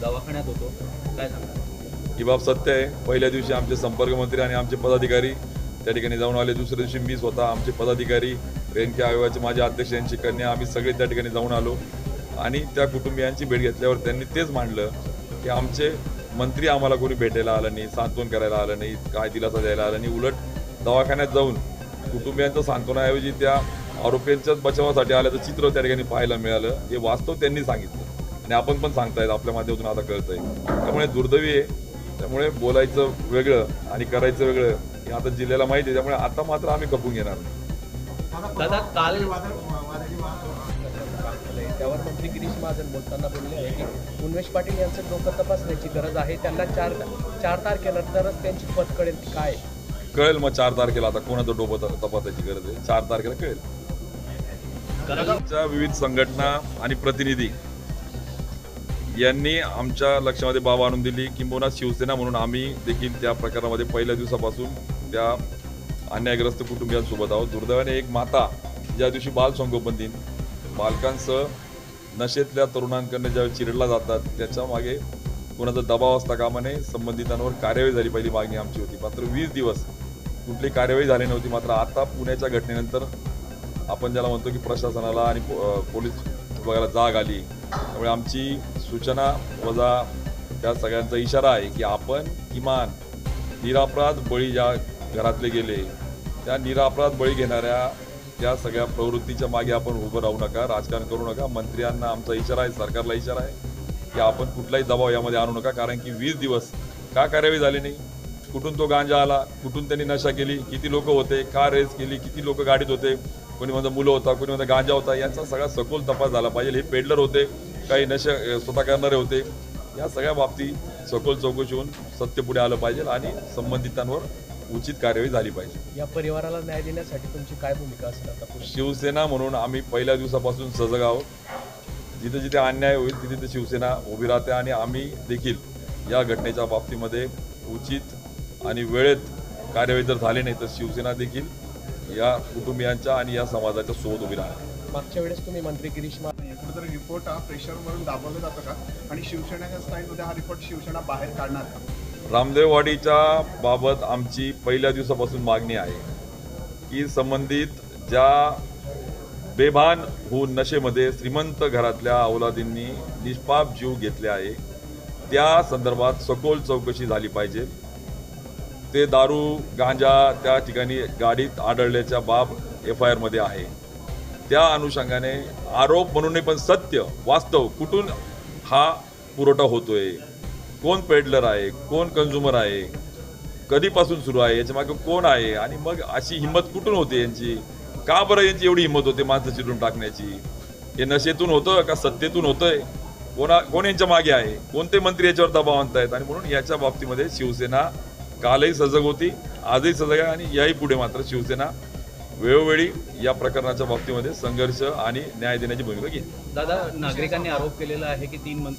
दवाखान्यात होतो. काय सांगणार? ही बाब सत्य आहे. पहिल्या दिवशी आमचे संपर्क मंत्री आणि आमचे पदाधिकारी त्या ठिकाणी जाऊन आले. दुसऱ्या दिवशी मी स्वतः आमचे पदाधिकारी रेणके आयोगाचे माझे अध्यक्ष यांची कन्या आम्ही सगळे त्या ठिकाणी जाऊन आलो. आणि त्या कुटुंबियांची भेट घेतल्यावर त्यांनी तेच मांडलं की आमचे मंत्री आम्हाला कोणी भेटायला आलं नाही सांत्वन करायला आलं नाही काय दिलासा द्यायला आलं नाही. उलट दवाखान्यात जाऊन कुटुंबियांचं सांत्वनाऐवजी त्या आरोपींच्याच बचावासाठी आल्याचं चित्र त्या ठिकाणी पाहायला मिळालं. हे वास्तव त्यांनी सांगितलं. आणि आपण पण सांगतायत आपल्या माध्यमातून आता कळतंय. त्यामुळे दुर्दैवी आहे. त्यामुळे बोलायचं वेगळं आणि करायचं वेगळं हे आता जिल्ह्याला माहिती आहे. त्यामुळे आता मात्र आम्ही खपून घेणार नाही. दादा काल त्यावर मंत्री गिरीश महाजन बोलताना बोलले आहे की उन्मेष पाटील यांचं डोकं तपासण्याची गरज आहे. त्यांना चार चार तारखेला तरच त्यांची पत कळेल काय कळेल मग चार तारखेला आता कोणाचं त- तपासायची गरज आहे. चार तारखेला कळेल. विविध संघटना आणि प्रतिनिधी यांनी आमच्या लक्षामध्ये बाब आणून दिली. किंबहुना शिवसेना म्हणून आम्ही देखील त्या प्रकारामध्ये पहिल्या दिवसापासून त्या अन्यायग्रस्त कुटुंबियांसोबत आहोत. दुर्दैवाने एक माता ज्या दिवशी बाल संगोपन दिन बालकांसह नशेतल्या तरुणांकडनं ज्यावेळी चिरडला जातात त्याच्यामागे कोणाचा दबाव असता कामा नये. संबंधितांवर कार्यवाही झाली पहिली मागणी आमची होती. मात्र वीस दिवस कुठली कार्यवाही झाली नव्हती. मात्र आता पुण्याच्या घटनेनंतर आपण ज्याला म्हणतो की प्रशासनाला आणि पो- पोलीस बघायला जाग आली. त्यामुळे आमची सूचना वजा त्या सगळ्यांचा इशारा आहे की आपण किमान निरापराध बळी ज्या घरातले गेले त्या निरापराध बळी घेणाऱ्या त्या सगळ्या प्रवृत्तीच्या मागे आपण उभं राहू नका राजकारण करू नका. मंत्र्यांना आमचा इशारा आहे सरकारला इशारा आहे की आपण कुठलाही दबाव यामध्ये आणू नका. कारण की वीस दिवस का कार्यवाही झाली नाही? कुठून तो गांजा आला? कुठून त्यांनी नशा केली? किती लोक होते? का रेस केली? किती लोक गाडीत होते? कोणी म्हणतं मुलं होता कोणी म्हणतं गांजा होता यांचा सगळा सखोल तपास झाला पाहिजे. हे पेडलर होते काही नशा स्वतः करणारे होते. या सगळ्या बाबतीत सखोल चौकशी होऊन सत्य पुढे आलं पाहिजे आणि संबंधितांवर उचित कार्यवाही झाली पाहिजे. या परिवाराला न्याय देण्यासाठी तुमची काय भूमिका असेल शिवसेना म्हणून आम्ही पहिल्या दिवसापासून सजग आहोत. जिथे जिथे अन्याय होईल तिथे तिथे शिवसेना उभी राहते आणि आम्ही देखील या घटनेच्या बाबतीमध्ये उचित आणि वेळेत कार्यवाही जर झाली नाही तर शिवसेना देखील या कुटुंबियांच्या आणि या समाजाच्या सोबत उभी राहणार मागच्या वेळेस तुम्ही मंत्री गिरीश कुठेतरी रिपोर्ट हा प्रेशरवरून दाबवलं जातं का? आणि शिवसेनेच्या स्टाईलमध्ये हा रिपोर्ट शिवसेना बाहेर काढणार का? रामदेववाडीच्या बाबत आमची पहिल्या दिवसापासून मागणी आहे की संबंधित ज्या बेभान होऊन नशेमध्ये श्रीमंत घरातल्या औलादींनी निष्पाप जीव घेतले आहे त्या संदर्भात सखोल चौकशी झाली पाहिजे. ते दारू गांजा त्या ठिकाणी गाडीत आढळल्याच्या बाब एफ आय आरमध्ये आहे. त्या अनुषंगाने आरोप म्हणून पण सत्य वास्तव कुठून हा पुरवठा होतोय? कोण पेडलर आहे? कोण कन्झ्युमर आहे? कधीपासून सुरू आहे? याच्या मागे कोण आहे? आणि मग अशी हिंमत कुठून होते यांची? का बरं यांची एवढी हिंमत होते माणसं चिरून टाकण्याची? हे नशेतून होतं का सत्तेतून होतंय? कोणा कोण यांच्या मागे आहे? कोणते मंत्री याच्यावर दबाव आणतायत? आणि म्हणून याच्या बाबतीमध्ये शिवसेना कालही सजग होती आजही सजग आहे आणि याही पुढे मात्र शिवसेना वेळोवेळी या प्रकरणाच्या बाबतीमध्ये संघर्ष आणि न्याय देण्याची भूमिका घेईल. दादा नागरिकांनी आरोप केलेला आहे की तीन मंत्री